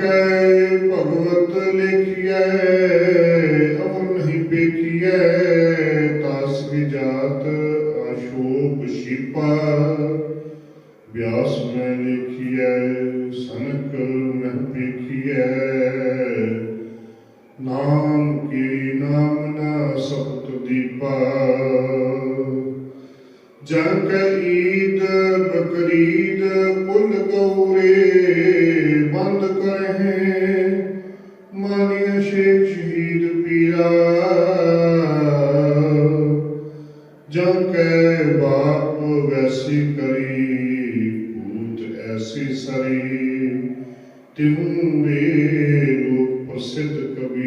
ਜਾਂ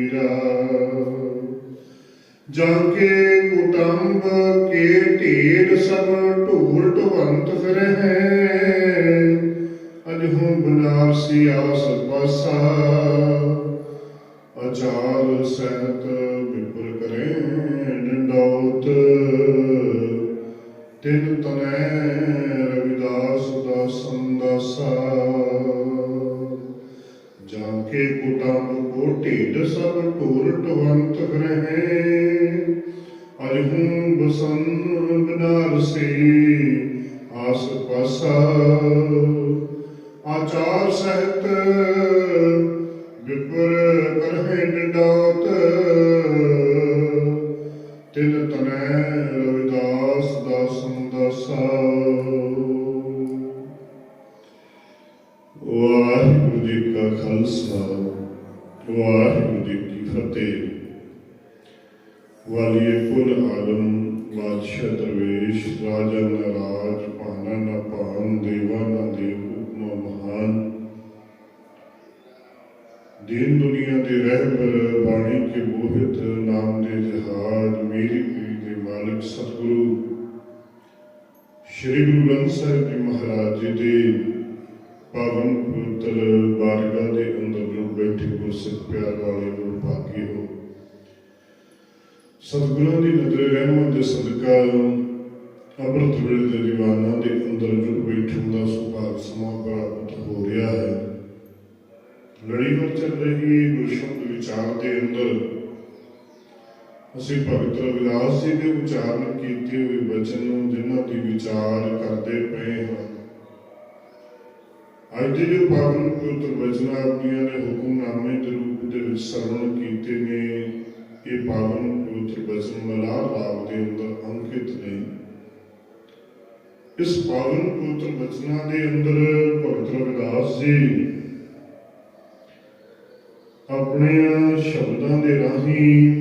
ਪ੍ਰਸਿੱਧ ਜਾਂਕੇ ਕੁਟੰਬ ਕੇ ਢੇਰ ਸਭ ਢੋਲ ਢਵੰਤ ਫਿਰਹਿ। ਅਜਹੋਂ ਬਨਾਰਸੀ ਆਸ ਪਾਸਾ। ਅਚਾਰ ਸਹਿਤ ਵਿਪਰ ਕਰੇ ਡੰਡੌਤ। ਤਿਨ ਤਨੈ ਰਵਿਦਾਸ ਦਾ ਸੰਦਾਸਾ ਸਭ ਢੋਰ ਢਵੰਤ ਰਹੇ ਅਜਹੂੰ ਬਸਨ ਬਨਾਰਸੀ ਆਸ ਪਾਸਾ ਆਚਾਰ ਸਹਿਤ ਵਿਪਰ ਕਰਹਿ ਨਿਡਾਤ। ਤਿਨ ਤਨੈ ਰਵਿਦਾਸ ਦਾ ਸੰਦਾਸਾ ਵਾਹਿਗੁਰੂ ਜੀ ਕਾ ਖਾਲਸਾ। ਵਾਹਿਗੁਰੂ ਜੀ ਕੀ ਫਤਿਹ। ਵਾਲੀਏ ਕੁਲ ਆਲਮ, ਬਾਦਸ਼ਾਹ ਦਰਵੇਸ਼, ਰਾਜਾ ਨਰਾਜ ਭਾਨਾ ਨਾ ਭਾਨ ਦੇਵਾ ਨਾ ਦੇਵ, ਉਪਮਾ ਮਹਾਨ। ਦੀਨ ਦੁਨੀਆ ਦੇ ਰਹਿਬਰ ਬਾਣੀ ਕੇ ਮੋਹਿਤ, ਨਾਮ ਦੇ ਜਹਾਜ, ਮੇਰੀ ਪੀਰ ਦੇ ਮਾਲਕ ਸਤਿਗੁਰੂ। ਸ਼੍ਰੀ ਗੁਰੂ ਗ੍ਰੰਥ ਸਾਹਿਬ ਜੀ ਮਹਾਰਾਜ ਜੀ ਦੇ ਪਾਵਨ ਪਵਿੱਤਰ ਬਾਰਗਾਹ ਦੇ ਅੰਦਰ ਜੋ ਬੈਠੇ ਗੁਰਸਿੱਖ ਪਿਆਰ ਵਾਲੇ ਨੂੰ ਭਾਗੀ ਹੋ। ਸਤਿਗੁਰਾਂ ਦੀ ਨਜ਼ਰ ਰਹਿਮਤ ਦੇ ਸਦਕਾ ਅੰਮ੍ਰਿਤ ਵੇਲੇ ਦੇ ਦੀਵਾਨਾਂ ਦੇ ਅੰਦਰ ਜੋ ਬੈਠਣ ਦਾ ਸੁਭਾਗ ਸਮਾਂ ਪ੍ਰਾਪਤ ਹੋ ਰਿਹਾ ਹੈ। ਲੜੀ ਵਰ ਚੱਲ ਰਹੀ ਗੁਰਸ਼ਬਦ ਵਿਚਾਰ ਦੇ ਅੰਦਰ ਅਸੀਂ ਭਗਤ ਰਵਿਦਾਸ ਜੀ ਦੇ ਉਚਾਰਨ ਕੀਤੇ ਹੋਏ ਬਚਨ ਨੂੰ ਜਿਨ੍ਹਾਂ ਦੀ ਵਿਚਾਰ ਕਰਦੇ ਪਏ ਹਾਂ। ਅੱਜ ਦੇ ਜੋ ਪਾਵਨ ਪਵਿੱਤਰ ਬਚਨਾਂ ਆਪਣੀਆਂ ਨੇ ਹੁਕਮਨਾਮੇ ਦੇ ਰੂਪ ਦੇ ਵਿੱਚ ਸਰਵਣ ਕੀਤੇ ਨੇ, ਇਹ ਪਾਵਨ ਪਵਿੱਤਰ ਬਚਨ ਮਲਾਰ ਰਾਗ ਦੇ ਅੰਦਰ ਅੰਕਿਤ ਨੇ ਇਸ ਪਾਵਨ ਪਵਿੱਤਰ ਬਚਨਾਂ ਦੇ ਅੰਦਰ ਭਗਤ ਰਵਿਦਾਸ ਜੀ ਆਪਣੇ ਸ਼ਬਦਾਂ ਦੇ ਰਾਹੀਂ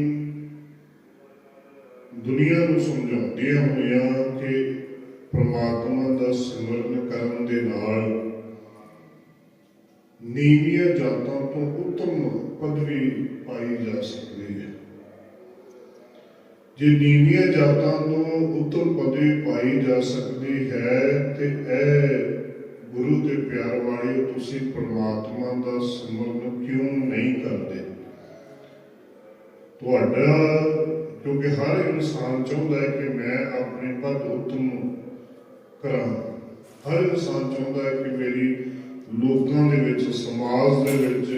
ਦੁਨੀਆ ਨੂੰ ਸਮਝਾਉਂਦਿਆਂ ਹੋਇਆਂ ਕਿ ਪ੍ਰਮਾਤਮਾ ਦਾ ਸਿਮਰਨ ਕਰਨ ਦੇ ਨਾਲ ਨੀਵੀਆਂ ਜਾਤਾਂ ਤੋਂ ਉੱਤਮ ਪਦਵੀ ਪਾਈ ਜਾ ਸਕਦੀ ਹੈ। ਜੇ ਨੀਵੀਆਂ ਜਾਤਾਂ ਤੋਂ ਉੱਤਮ ਪਦਵੀ ਪਾਈ ਜਾ ਸਕਦੀ ਹੈ, ਤੇ ਇਹ ਗੁਰੂ ਦੇ ਪਿਆਰ ਵਾਲਿਓ ਤੁਸੀਂ ਪ੍ਰਮਾਤਮਾ ਦਾ ਸਿਮਰਨ ਕਿਉਂ ਨਹੀਂ ਕਰਦੇ? ਤੁਹਾਡਾ ਕਿਉਂਕਿ ਹਰ ਇਨਸਾਨ ਚਾਹੁੰਦਾ ਹੈ ਕਿ ਮੈਂ ਆਪਣੇ ਪਦ ਉੱਤਮ ਕਰਾਂ, ਹਰ ਇਨਸਾਨ ਚਾਹੁੰਦਾ ਹੈ ਕਿ ਮੇਰੀ ਲੋਕਾਂ ਦੇ ਵਿੱਚ, ਸਮਾਜ ਦੇ ਵਿੱਚ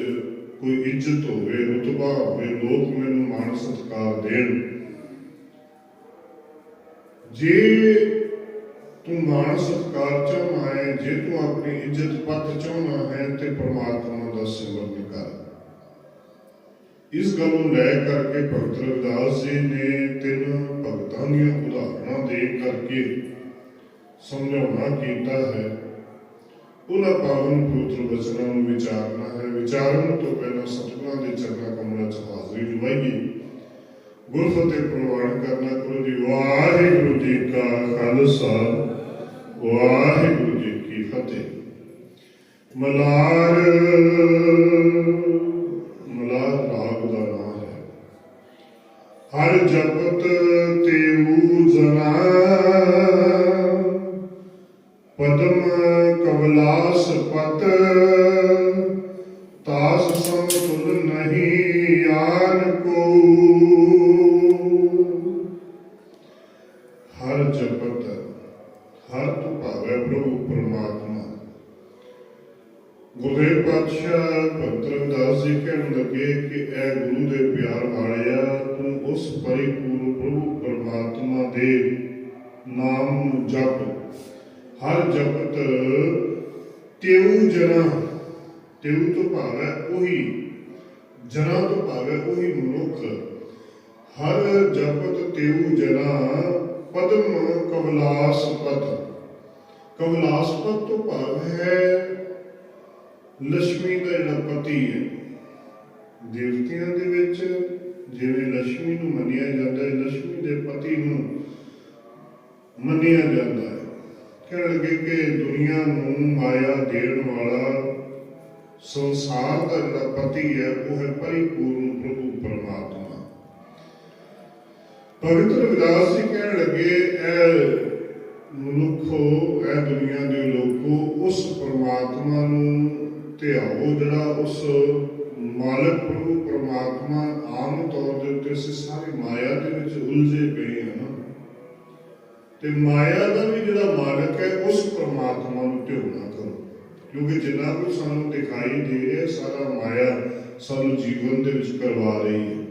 ਕੋਈ ਇੱਜ਼ਤ ਹੋਵੇ, ਰੁਤਬਾ ਹੋਵੇ, ਲੋਕ ਮੈਨੂੰ ਮਾਣ ਸਤਿਕਾਰ ਦੇਣ। ਜੇ ਤੂੰ ਮਾਣ ਸਤਿਕਾਰ ਚਾਹੁੰਦਾ ਹੈ, ਜੇ ਤੂੰ ਆਪਣੀ ਇੱਜ਼ਤ ਪੱਤ ਚਾਹੁੰਦਾ ਹੈ, ਤੇ ਪਰਮਾਤਮਾ ਦਾ ਸਿਮਰਨ ਕਰ। ਇਸ ਗੱਲ ਨੂੰ ਲੈ ਕਰਕੇ ਭਗਤ ਰਵਿਦਾਸ ਜੀ ਨੇ ਤਿੰਨ ਭਗਤਾਂ ਦੀਆਂ ਉਦਾਹਰਨਾਂ ਦੇ ਕਰਕੇ ਸਮਝਾਉਣਾ ਕੀਤਾ ਹੈ। ਉਹਨਾਂ ਪਾਵਨ ਪਵਿੱਤਰ ਵਚਨਾਂ ਨੂੰ ਵਿਚਾਰਨਾ ਹੈ। ਵਿਚਾਰਨ ਤੋਂ ਪਹਿਲਾਂ ਸਤਿਗੁਰਾਂ ਦੇ ਚਰਨਾਂ ਕਮਲਾਂ 'ਚ ਹਾਜ਼ਰੀ ਲਵਾਈਏ ਗੁਰਫਤਿਹ ਪ੍ਰਵਾਨ ਕਰਨਾ ਕਰੋ ਜੀ। ਵਾਹਿਗੁਰੂ ਜੀ ਕਾ ਖਾਲਸਾ, ਵਾਹਿਗੁਰੂ ਜੀ ਕੀ ਫਤਿਹ। ਮਲਾਰ ਮਲਾਰ ਭਾਗ ਦਾ ਨਾਮ ਹੈ। ਹਰ ਜਪਤ ਤੇ ਮੂ ਜਨਾ, ਪਦਮ ਕਮਲਾਸ ਪਤ ਜਨਾ ਤੋਂ ਭਾਵੇਂ ਉਹੀ ਮਨੁੱਖ, ਹਰ ਜਪਤ ਤੇਉ ਜਨਾ, ਪਦਮ ਕਮਲਾਸ ਪਦ ਕਮਲਾਸ ਪਦ ਤੋਂ ਭਾਵ ਹੈ ਲక్ష్ਮੀ ਦਾ ਜਿਹੜਾ ਪਤੀ ਹੈ, ਦੇਵਤਿਆਂ ਦੇ ਵਿੱਚ ਜਿਵੇਂ ਲక్ష్ਮੀ ਨੂੰ ਮੰਨਿਆ ਜਾਂਦਾ ਹੈ ਲక్ష్ਮੀ ਦੇ ਪਤੀ ਨੂੰ ਮੰਨਿਆ ਜਾਂਦਾ ਹੈ। ਕਹਿਣ ਲੱਗੇ ਕਿ ਦੁਨੀਆ ਨੂੰ ਮਾਇਆ ਦੇਣ ਵਾਲਾ ਸੰਸਾਰ ਦਾ ਜਿਹੜਾ ਪਤੀ ਹੈ, ਉਹ ਹੈ ਪਰਿਪੂਰਨ ਪ੍ਰਭੂ ਪਰਮਾਤਮਾ। ਪਵਿੱਤਰ ਵਿਦਾਸ ਜੀ ਕਹਿਣ ਲੱਗੇ ਇਹ ਮਨੁੱਖੋ ਇਹ ਦੁਨੀਆ ਦੇ ਲੋਕੋ, ਉਸ ਪਰਮਾਤਮਾ ਨੂੰ ਧਿਆਓ। ਜਿਹੜਾ ਉਸ ਮਾਲਕ ਪ੍ਰਭੂ ਪਰਮਾਤਮਾ ਆਮ ਤੌਰ ਦੇ ਉੱਤੇ ਅਸੀਂ ਸਾਰੀ ਮਾਇਆ ਦੇ ਵਿੱਚ ਉਲਝੇ ਪਏ ਹਾਂ ਤੇ ਮਾਇਆ ਦਾ ਵੀ ਜਿਹੜਾ ਮਾਲਕ ਹੈ, ਉਸ ਪਰਮਾਤਮਾ ਨੂੰ ਧਿਆਉਣਾ ਕਰੋ। ਕਿਉਂਕਿ ਜਿੰਨਾ ਕੁ ਸਾਨੂੰ ਦਿਖਾਈ ਦੇ ਰਿਹਾ ਸਾਰਾ ਮਾਇਆ ਸਾਨੂੰ ਜੀਵਨ ਦੇ ਵਿੱਚ ਕਰਵਾ ਰਹੀ ਹੈ।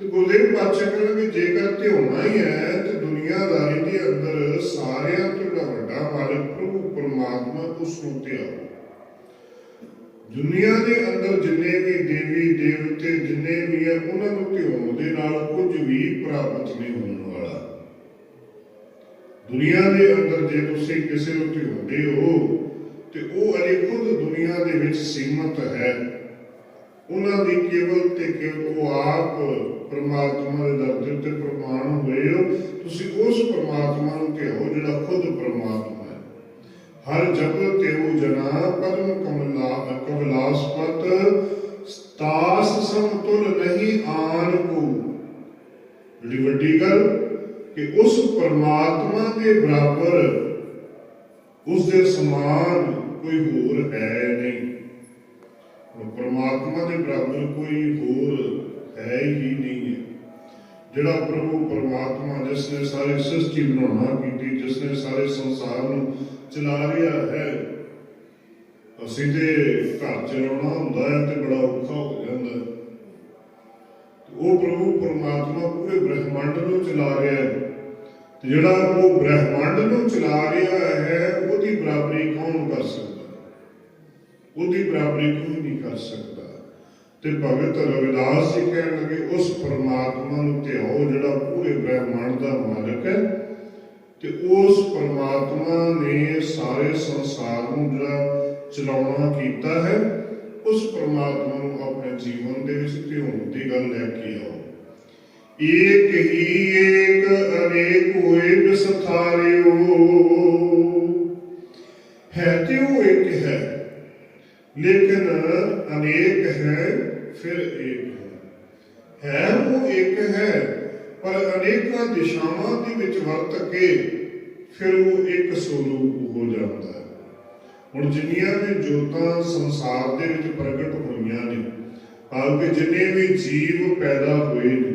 ਤੇ ਗੁਰਦੇਵ ਪਾਤਸ਼ਾਹ ਕਹਿੰਦੇ ਕਿ ਜੇਕਰ ਧਿਆਉਣਾ ਹੀ ਹੈ, ਤੇ ਦੁਨੀਆਦਾਰੀ ਦੇ ਅੰਦਰ ਸਾਰਿਆਂ ਤੋਂ ਜਿਹੜਾ ਵੱਡਾ ਮਾਲਕ ਪ੍ਰਭੂ ਪਰਮਾਤਮਾ ਉਸ ਨੂੰ ਧਿਆਓ ਦੁਨੀਆ ਦੇ ਅੰਦਰ ਜਿੰਨੇ ਵੀ ਦੇਵੀ, ਦੇਵਤੇ ਜਿੰਨੇ ਵੀ ਹੈ ਉਹਨਾਂ ਨੂੰ ਧਿਆਉਣ ਦੇ ਨਾਲ ਕੁਝ ਵੀ ਪ੍ਰਾਪਤ ਨਹੀਂ ਹੋਣ ਵਾਲਾ। ਦੁਨੀਆ ਦੇ ਅੰਦਰ ਜੇ ਤੁਸੀਂ ਕਿਸੇ ਨੂੰ ਧਿਆਉਂਦੇ ਹੋ ਤੇ ਉਹ ਅਜੇ ਖੁਦ ਦੁਨੀਆ ਦੇ ਵਿੱਚ ਸੀਮਤ ਹੈ। ਉਹਨਾਂ ਦੀ ਕੇਵਲ ਤੇ ਕੇਵਲ ਉਹ ਆਪ ਪਰਮਾਤਮਾ ਦੇ ਦਰ ਦੇ ਉੱਤੇ ਪ੍ਰਮਾਣ ਹੋਏ ਹੋ। ਤੁਸੀਂ ਉਸ ਪਰਮਾਤਮਾ ਨੂੰ ਧਿਆਓ ਜਿਹੜਾ ਖੁਦ ਪਰਮਾਤਮਾ ਹੈ। ਹਰ ਜਪ ਤੇਉ ਜਨਾ, ਪਰਮ ਕਮਲਾ, ਕਮਲਾਸਪਤ, ਸਤਾਸ ਸਮਤੁਲ ਨਹੀਂ ਆਨ ਕੋ। ਜਿਹੜੀ ਵੱਡੀ ਗੱਲ ਕਿ ਉਸ ਪਰਮਾਤਮਾ ਦੇ ਬਰਾਬਰ ਉਸ ਦੇ ਸਮਾਨ ਕੋਈ ਹੋਰ ਹੈ ਨਹੀਂ। ਪਰਮਾਤਮਾ ਦੇ ਬਰਾਬਰ ਕੋਈ ਹੋਰ ਹੈ ਹੀ ਨਹੀਂ ਹੈ। ਜਿਹੜਾ ਪ੍ਰਭੂ ਪਰਮਾਤਮਾ ਜਿਸ ਨੇ ਸਾਰੀ ਸ੍ਰਿਸ਼ਟੀ ਬਣਾਉਣਾ ਕੀਤੀ, ਜਿਸ ਨੇ ਸਾਰੇ ਸੰਸਾਰ ਨੂੰ ਚਲਾ ਰਿਹਾ ਹੈ, ਅਸੀਂ ਤੇ ਘਰ ਚਲਾਉਣਾ ਹੁੰਦਾ ਹੈ ਤੇ ਬੜਾ ਔਖਾ ਹੋ ਜਾਂਦਾ ਹੈ। ਉਹ ਪ੍ਰਭੂ ਪਰਮਾਤਮਾ ਪੂਰੇ ਬ੍ਰਹਿਮੰਡ ਨੂੰ ਚਲਾ ਰਿਹਾ ਹੈ। ਤੇ ਜਿਹੜਾ ਉਹ ਬ੍ਰਹਿਮੰਡ ਨੂੰ ਚਲਾ ਰਿਹਾ ਹੈ, ਉਹਦੀ ਬਰਾਬਰੀ ਕੌਣ ਕਰ ਸਕਦਾ? ਉਹਦੀ ਬਰਾਬਰੀ ਕੋਈ ਨਹੀਂ ਕਰ ਸਕਦਾ। ਤੇ ਭਗਤ ਰਵਿਦਾਸ ਜੀ ਕਹਿਣ ਲੱਗੇ, ਉਸ ਪਰਮਾਤਮਾ ਨੂੰ ਧਿਆਓ, ਜਿਹੜਾ ਪੂਰੇ ਬ੍ਰਹਿਮੰਡ ਦਾ ਮਾਲਕ ਹੈ। ਤੇ ਉਸ ਪਰਮਾਤਮਾ ਨੇ ਸਾਰੇ ਸੰਸਾਰ ਨੂੰ ਜਿਹੜਾ ਚਲਾਉਣਾ ਕੀਤਾ ਹੈ, ਉਸ ਪਰਮਾਤਮਾ ਨੂੰ ਆਪਣੇ ਜੀਵਨ ਦੇ ਵਿੱਚ ਧਿਆਉਣ ਦੀ ਗੱਲ ਲੈ ਕੇ ਆਓ। ਏਕ ਹੀ ਏਕ ਅਨੇਕ ਹੋਏ ਵਿਸਥਾਰਿਓ ਹੈ ਤੇ ਉਹ ਇੱਕ ਹੈ। ਲੇਕਿਨ ਅਨੇਕ ਹੈ, ਫਿਰ ਇੱਕ ਹੈ। ਹੈ ਉਹ ਇੱਕ ਹੈ, ਪਰ ਅਨੇਕਾਂ ਦਿਸ਼ਾਵਾਂ ਦੇ ਵਿੱਚ ਵਰਤ ਕੇ ਫਿਰ ਉਹ ਇੱਕ ਸਰੂਪ ਹੋ ਜਾਂਦਾ ਹੈ। ਹੁਣ ਜਿੰਨੀਆਂ ਵੀ ਜੋਤਾਂ ਸੰਸਾਰ ਦੇ ਵਿੱਚ ਪ੍ਰਗਟ ਹੋਈਆਂ ਨੇ, ਭਾਵ ਜਿੰਨੇ ਵੀ ਜੀਵ ਪੈਦਾ ਹੋਏ ਨੇ,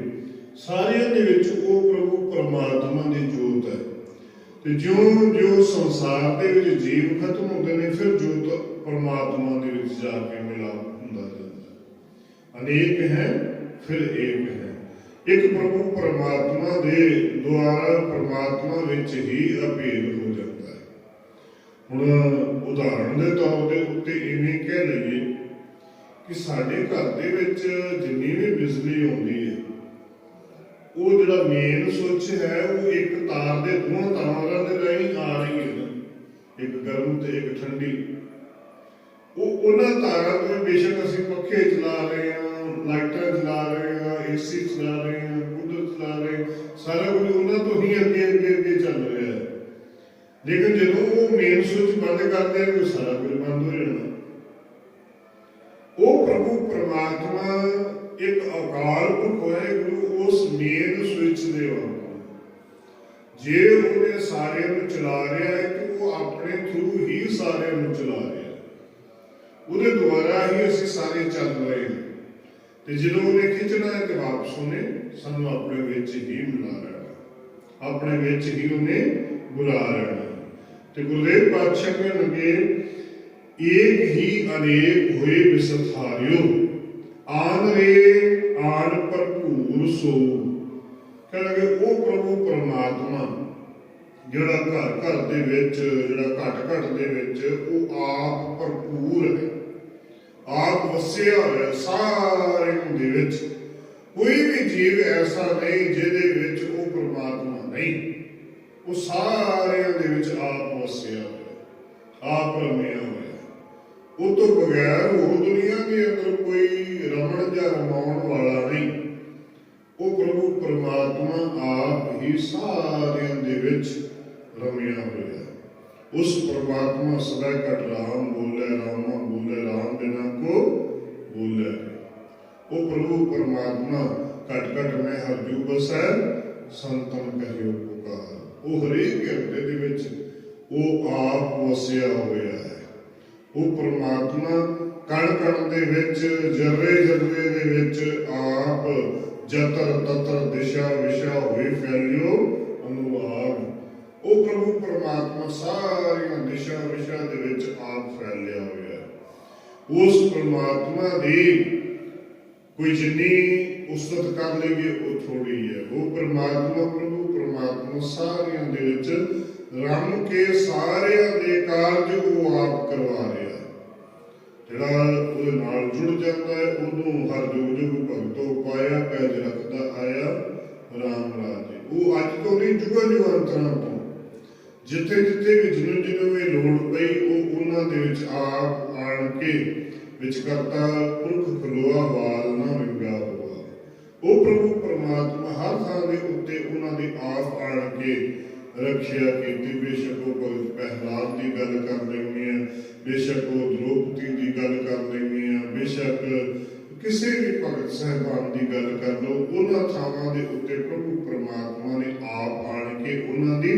ਸਾਰਿਆਂ ਦੇ ਵਿੱਚ ਉਹ ਪ੍ਰਭੂ ਪਰਮਾਤਮਾ ਦੀ ਜੋਤ ਹੈ। ਤੇ ਜਿਉਂ ਜਿਉਂ ਸੰਸਾਰ ਦੇ ਵਿੱਚ ਜੀਵ ਖਤਮ ਹੁੰਦੇ ਨੇ, ਫਿਰ ਜੋਤ ਪਰਮਾਤਮਾ ਦੇ ਵਿੱਚ ਜਾ ਕੇ ਮਿਲਾਪ ਹੁੰਦਾ ਜਾਂਦਾ। ਅਨੇਕ ਹੈ, ਫਿਰ ਏਕ ਹੈ। ਇੱਕ ਪ੍ਰਭੂ ਪਰਮਾਤਮਾ ਦੇ ਦੁਆਰਾ ਪਰਮਾਤਮਾ ਵਿੱਚ ਹੀ ਅਭੇਦ ਹੋ ਜਾਂਦਾ ਹੈ। ਹੁਣ ਉਦਾਹਰਣ ਦੇ ਤੌਰ ਦੇ ਉੱਤੇ ਇਵੇਂ ਕਹਿ ਲਈਏ ਕਿ ਸਾਡੇ ਘਰ ਦੇ ਵਿੱਚ ਜਿੰਨੀ ਵੀ ਬਿਜਲੀ ਆਉਂਦੀ ਹੈ, ਉਹ ਜਿਹੜਾ ਮੇਨ ਸੁੱਚ ਹੈ, ਉਹ ਇੱਕ ਤਾਰ ਦੇ ਦੋਹਾਂ ਤਾਰਾਂ ਦੇ ਰਾਹੀਂ ਆ ਰਹੀ ਹੈ। ਇੱਕ ਗਰਮ ਤੇ ਇੱਕ ਠੰਡੀ। ਉਹ ਉਹਨਾਂ ਤਾਰਾਂ ਤੋਂ ਬੇਸ਼ੱਕ ਅਸੀਂ ਪੱਖੇ ਚਲਾ ਰਹੇ ਹਾਂ, ਲਾਈਟਾਂ ਚਲਾ ਰਹੇ ਹਾਂ ਏਸੀ ਚਲਾ ਰਹੇ ਹਾਂ, ਕੂਲਰ ਚਲਾ ਰਹੇ ਸਾਰਾ ਕੁਝ ਉਹਨਾਂ ਤੋਂ ਹੀ ਅੱਗੇ ਅੱਗੇ ਅੱਗੇ ਚੱਲ ਰਿਹਾ ਹੈ। ਲੇਕਿਨ ਜਦੋਂ ਉਹ ਮੇਨ ਸੁੱਚ ਬੰਦ ਕਰਦੇ ਆ ਉਹ ਸਾਰਾ ਕੁਝ ਬੰਦ ਹੋ ਜਾਣਾ। ਉਹ ਪ੍ਰਭੂ ਪਰਮਾਤਮਾ ਇੱਕ ਅਕਾਲ ਪੁਰਖ ਹੋਏ ਗੁਰੂ ਉਸ ਮੇਨ ਸਵਿਚ ਦੇ ਵਾਂਗ। ਜੇ ਉਹਨੇ ਸਾਰਿਆਂ ਨੂੰ ਚਲਾ ਰਿਹਾ ਹੈ, ਤੇ ਉਹ ਆਪਣੇ ਥਰੂ ਹੀ ਸਾਰਿਆਂ ਨੂੰ ਚਲਾ ਰਿਹਾ ਉਹਦੇ ਦੁਆਰਾ ਹੀ ਅਸੀਂ ਸਾਰੇ ਚੱਲ ਰਹੇ ਹਾਂ ਤੇ ਜਦੋਂ ਉਹਨੇ ਖਿੱਚਣਾ ਹੈ ਤੇ ਵਾਪਸ ਉਹਨੇ ਸਾਨੂੰ ਆਪਣੇ ਵਿੱਚ ਹੀ ਮਿਲਾ ਲੈਣਾ ਆਪਣੇ ਵਿੱਚ ਹੀ ਉਹਨੇ ਬੁਲਾ ਲੈਣਾ ਤੇ ਗੁਰਦੇਵ ਪਾਤਸ਼ਾਹ ਕਹਿਣ ਲੱਗੇ, ਏਕ ਹੀ ਅਨੇਕ ਹੋਏ ਵਿਸਥਾਰਿਓ ਆਨ ਰੇ ਆਨ ਭਰਪੂਰ ਸੋ। ਕਹਿੰਦੇ ਉਹ ਪ੍ਰਭੂ ਪਰਮਾਤਮਾ, ਜਿਹੜਾ ਘਰ ਘਰ ਦੇ ਵਿੱਚ, ਜਿਹੜਾ ਘਟ ਘਟ ਦੇ ਵਿੱਚ, ਉਹ ਆਪ ਭਰਪੂਰ ਹੈ। ਆਪ ਵਸਿਆ ਹੋਇਆ ਸਾਰਿਆਂ ਦੇ ਵਿੱਚ। ਕੋਈ ਵੀ ਜੀਵ ਐਸਾ ਨਹੀਂ ਜਿਹਦੇ ਵਿੱਚ ਉਹ ਪ੍ਰਮਾਤਮਾ ਨਹੀਂ। ਉਹ ਸਾਰਿਆਂ ਦੇ ਵਿੱਚ ਆਪ ਵਸਿਆ ਹੋਇਆ, ਆਪ ਰਮਿਆ ਹੋਇਆ। ਉਹ ਤੋਂ ਬਗੈਰ ਹੋਰ ਦੁਨੀਆ ਦੇ ਅੰਦਰ ਕੋਈ ਰਮਣ ਜਾਂ ਰਮਾਉਣ ਵਾਲਾ ਨਹੀਂ। ਉਹ ਪ੍ਰਭੂ ਪਰਮਾਤਮਾ ਆਪ ਹੀ ਸਾਰਿਆਂ ਦੇ ਵਿੱਚ ਰਮਿਆ ਹੋਇਆ। ਉਸ ਪਰਮਾਤਮਾ ਸਦਾ ਕਟ ਰਾਮ ਬੋਲੇ ਰਾਮਾ, ਬੋਲੇ ਰਾਮ, ਬਿਨਾ ਕੋ ਬੋਲੇ ਉਹ ਪ੍ਰਭੂ ਪਰਮਾਤਮਾ ਕਟ ਕਟ ਮੈਂ ਹਰ ਜੂ ਬਸੈ ਸੰਤਨ ਕਹਿਓ ਪੁਕਾਰ। ਉਹ ਹਰੇਕ ਹਿਰਦੇ ਦੇ ਵਿੱਚ ਉਹ ਆਪ ਵਸਿਆ ਹੋਇਆ ਹੈ। ਉਹ ਪਰਮਾਤਮਾ ਕਣ ਕਣ ਦੇ ਵਿੱਚ, ਜਰਰੇ ਜਰਰੇ ਦੇ ਵਿੱਚ ਆਪ ਜਤਰ ਤਤਰ ਦਿਸ਼ਾ ਵਿਸ਼ਾ ਹੋਏ ਫੈਲਿਓ। ਉਹ ਪ੍ਰਭੂ ਪਰਮਾਤਮਾ ਸਾਰੀਆਂ ਦਿਸ਼ਾ ਵਿਸ਼ਾ ਦੇ ਵਿੱਚ ਆਪ ਫੈਲਿਆ ਹੋਇਆ ਹੈ। ਉਸ ਪਰਮਾਤਮਾ ਦੀ ਕੋਈ ਜਿੰਨੀ ਉਸਤਤ ਕਰ ਲਈਏ ਉਹ ਥੋੜੀ ਹੈ। ਉਹ ਪਰਮਾਤਮਾ ਪ੍ਰਭੂ ਪਰਮਾਤਮਾ ਸਾਰਿਆਂ ਦੇ ਵਿੱਚ ਰਮ ਕੇ ਸਾਰਿਆਂ ਦੇ ਕਾਰਜ ਉਹ ਆਪ ਕਰਵਾ ਰਿਹਾ ਜਿਹੜਾ ਉਹਦੇ ਨਾਲ ਜੁੜ ਜਾਂਦਾ ਹੈ, ਉਹਨੂੰ ਹਰ ਜੁਗ ਜੁਗ ਭਗਤੋ ਪਾਇਆ, ਪੈਜ ਰੱਖਦਾ ਆਇਆ, ਰਾਮ ਰਾਜ। ਉਹ ਅੱਜ ਤੋਂ ਨਹੀਂ, ਜੁਗਾਂ ਜੁਗਾਂਤਰਾਂ ਤੋਂ ਜਿੱਥੇ ਜਿੱਥੇ ਵੀ ਜਿਹਨੂੰ ਜਿਹਨੂੰ ਵੀ ਲੋੜ ਪਈ, ਉਹ ਉਹਨਾਂ ਦੇ ਵਿੱਚ ਆਪ ਆਣ ਕੇ ਵਿੱਚ ਕਰਤਾ ਪੁਰਖ ਖਲੋਆ, ਵਾਲ ਨਾ ਵਿੰਗਾ ਹੋਆ ਉਹ ਪ੍ਰਭੂ ਪਰਮਾਤਮਾ ਹਰ ਥਾਂ ਦੇ ਉੱਤੇ ਉਹਨਾਂ ਦੀ ਆਪ ਆਣ ਕੇ ਰੱਖਿਆ ਕੀਤੀ। ਬੇਸ਼ੱਕ ਉਹ ਭਗਤ ਪਹਿਲਾਦ ਦੀ ਗੱਲ ਕਰ ਲੈਂਦੇ ਆ, ਬੇਸ਼ੱਕ ਉਹ ਦ੍ਰੋਪਦੀ ਦੀ ਗੱਲ ਕਰ ਲੈਂਦੇ ਆ, ਬੇਸ਼ੱਕ ਕਿਸੇ ਵੀ ਭਗਤ ਸਾਹਿਬਾਨ ਦੀ ਗੱਲ ਕਰ ਲਓ, ਉਹਨਾਂ ਥਾਵਾਂ ਦੇ ਉੱਤੇ ਪ੍ਰਭੂ ਪਰਮਾਤਮਾ ਨੇ ਆਪ ਆਣ ਕੇ ਉਹਨਾਂ ਦੀ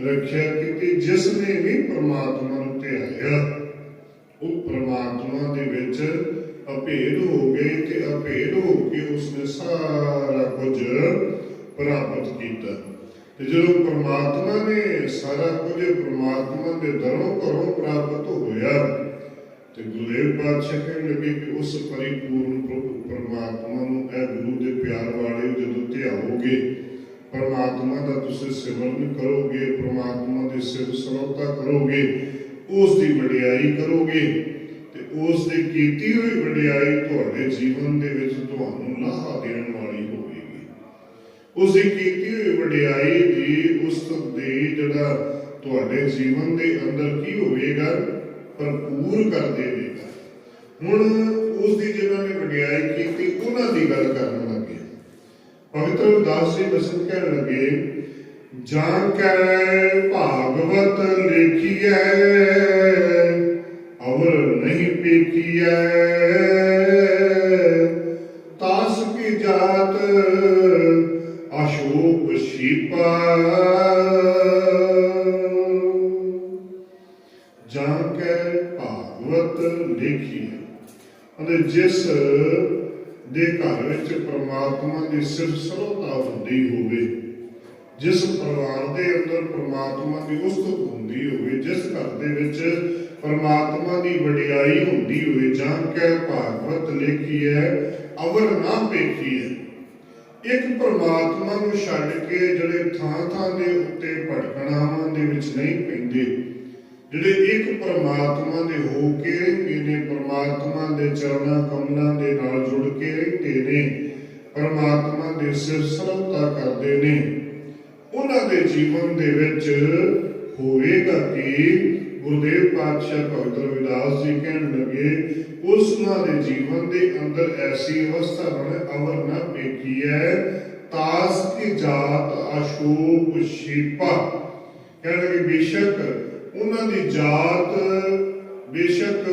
ਰੱਖਿਆ ਕੀਤੀ ਜਿਸ ਨੇ ਵੀ ਪਰਮਾਤਮਾ ਨੂੰ ਧਿਆਇਆ ਉਹ ਪਰਮਾਤਮਾ ਦੇ ਵਿੱਚ ਅਭੇਦ ਹੋ ਗਏ ਤੇ ਅਭੇਦ ਹੋ ਕੇ ਉਸਨੇ ਸਾਰਾ ਕੁਝ ਪ੍ਰਾਪਤ ਕੀਤਾ। ਤੇ ਜਦੋਂ ਪਰਮਾਤਮਾ ਨੇ ਸਾਰਾ ਕੁਝ ਪ੍ਰਮਾਤਮਾ ਦੇ ਦਰੋਂ ਘਰੋਂ ਪ੍ਰਾਪਤ ਹੋਇਆ, ਤੇ ਗੁਰਦੇਵ ਪਾਤਸ਼ਾਹ ਕਹਿਣ ਲੱਗੇ ਕਿ ਉਸ ਪਰਿਪੂਰਨ ਪ੍ਰਭੂ ਪਰਮਾਤਮਾ ਨੂੰ ਇਹ ਗੁਰੂ ਦੇ ਪਿਆਰ ਵਾਲੇ ਜਦੋਂ ਧਿਆਓਗੇ ਪਰਮਾਤਮਾ ਦਾ ਤੁਸੀਂ ਸਿਮਰਨ ਕਰੋਗੇ, ਪਰਮਾਤਮਾ ਦੀ ਸਿਫਤ ਸਰਵਤਾ ਕਰੋਗੇ ਉਸ ਦੀ ਵਡਿਆਈ ਕਰੋਗੇ ਤੇ ਉਸ ਦੀ ਕੀਤੀ ਹੋਈ ਵਡਿਆਈ ਤੁਹਾਡੇ ਜੀਵਨ ਦੇ ਵਿੱਚ ਤੁਹਾਨੂੰ ਲਾਹਾ ਦੇਣ ਵਾਲੀ ਹੋਵੇਗੀ। ਉਸ ਦੀ ਕੀਤੀ ਹੋਈ ਵਡਿਆਈ ਦੀ ਉਸ ਦੇ ਜਿਹੜਾ ਤੁਹਾਡੇ ਜੀਵਨ ਦੇ ਅੰਦਰ ਕੀ ਹੋਵੇਗਾ, ਭਰਪੂਰ ਕਰ ਦੇਵੇਗਾ। ਹੁਣ ਉਸ ਦੀ ਜਿਹਨਾਂ ਨੇ ਵਡਿਆਈ ਕੀਤੀ, ਉਹਨਾਂ ਦੀ ਗੱਲ ਕਰਨਾ ਪਵਿੱਤਰ ਉਦਾਸ ਜੀ ਬਸੰਤ ਕਹਿਣ ਜਾਂ ਕੈ ਭਾਗਵਤ ਲਿਖੀਐ, ਅਵਰ ਨਹੀਂ ਪੇਖੀਐ। ਤਾਸ ਕੀ ਜਾਤ ਅਸ਼ੋਕ ਸ਼ੀਪਾ? ਜਾਂ ਕੈ ਭਾਗਵਤ ਲਿਖੀ ਅਤੇ ਜਿਸ ਦੇ ਘਰ ਵਿੱਚ ਪ੍ਰਮਾਤਮਾ ਦੀ ਸਿਫਤ ਸਰਵਤਾ ਹੁੰਦੀ ਹੋਵੇ, ਜਿਸ ਪਰਿਵਾਰ ਦੇ ਅੰਦਰ ਪ੍ਰਮਾਤਮਾ ਦੀ ਉਸਤਤ ਹੁੰਦੀ ਹੋਵੇ, ਜਿਸ ਘਰ ਦੇ ਵਿੱਚ ਪਰਮਾਤਮਾ ਦੀ ਵਡਿਆਈ ਹੁੰਦੀ ਹੋਵੇ, ਜਾਂ ਕਹਿ ਭਾਗਵਤ ਲਿਖੀ ਹੈ ਅਵਰ ਨਾ ਪੇਖੀ ਹੈ ਇੱਕ ਪਰਮਾਤਮਾ ਨੂੰ ਛੱਡ ਕੇ ਜਿਹੜੇ ਥਾਂ ਥਾਂ ਦੇ ਉੱਤੇ ਭਟਕਣਾਵਾਂ ਦੇ ਵਿੱਚ ਨਹੀਂ ਪੈਂਦੇ ਜਿਹੜੇ ਇੱਕ ਪਰਮਾਤਮਾ ਦੇ ਹੋ ਕੇ ਰਹਿੰਦੇ ਨੇ ਪਰਮਾਤਮਾ ਦੇ ਚਰਨਾਂ ਕਮਲਾਂ ਦੇ ਨਾਲ ਜੁੜ ਕੇ ਰਹਿੰਦੇ ਨੇ, ਪਰਮਾਤਮਾ ਦੇ ਸਿਰ ਸਰਵਤਾ ਕਰਦੇ ਨੇ। ਉਹਨਾਂ ਦੇ ਜੀਵਨ ਦੇ ਵਿੱਚ ਹੋਵੇਗਾ ਕਿ? ਗੁਰਦੇਵ ਪਾਤਸ਼ਾਹ ਭਗਤ ਰਵਿਦਾਸ ਜੀ ਕਹਿਣ ਲੱਗੇ ਉਸਨਾਂ ਦੇ ਜੀਵਨ ਦੇ ਅੰਦਰ ਐਸੀ ਅਵਸਥਾ ਬਣ, ਅਵਰ ਨਾ ਪੇਕੀ ਹੈ ਤਾਸ ਕੀ ਜਾਤ ਅਸ਼ੋਕ ਸ਼ੀਪਾ। ਕਹਿੰਦੇ ਕਿ ਬੇਸ਼ੱਕ ਉਹਨਾਂ ਦੀ ਜਾਤ ਬੇਸ਼ੱਕ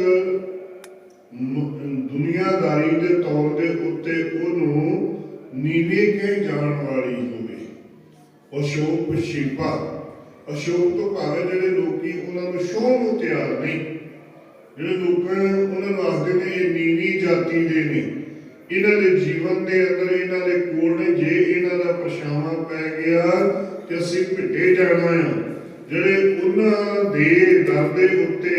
ਮ- ਦੁਨੀਆਦਾਰੀ ਦੇ ਤੌਰ ਦੇ ਉੱਤੇ ਉਹਨੂੰ ਨੀਵੇਂ ਕੇ ਜਾਣ ਵਾਲੀ ਹੋਵੇ। ਅਸ਼ੋਕ ਸ਼ਿਲਪਾ। ਅਸ਼ੋਕ ਤੋਂ ਭਾਵੇਂ ਜਿਹੜੇ ਲੋਕੀ ਉਹਨਾਂ ਨੂੰ ਛੋਹਣ ਨੂੰ ਤਿਆਰ ਨਹੀਂ ਜਿਹੜੇ ਲੋਕਾਂ ਉਹਨਾਂ ਨੂੰ ਆਖਦੇ ਨੇ ਇਹ ਨੀਵੀਂ ਜਾਤੀ ਦੇ ਨੇ। ਇਹਨਾਂ ਦੇ ਜੀਵਨ ਦੇ ਅੰਦਰ ਇਹਨਾਂ ਦੇ ਕੋਲ ਨੇ, ਜੇ ਇਹਨਾਂ ਦਾ ਪਰਛਾਵਾਂ ਪੈ ਗਿਆ ਤੇ ਅਸੀਂ ਭਿੱਟੇ ਜਾਣਾ ਆ। ਜਿਹੜੇ ਉਹਨਾਂ ਦੇ ਦਰ ਦੇ ਉੱਤੇ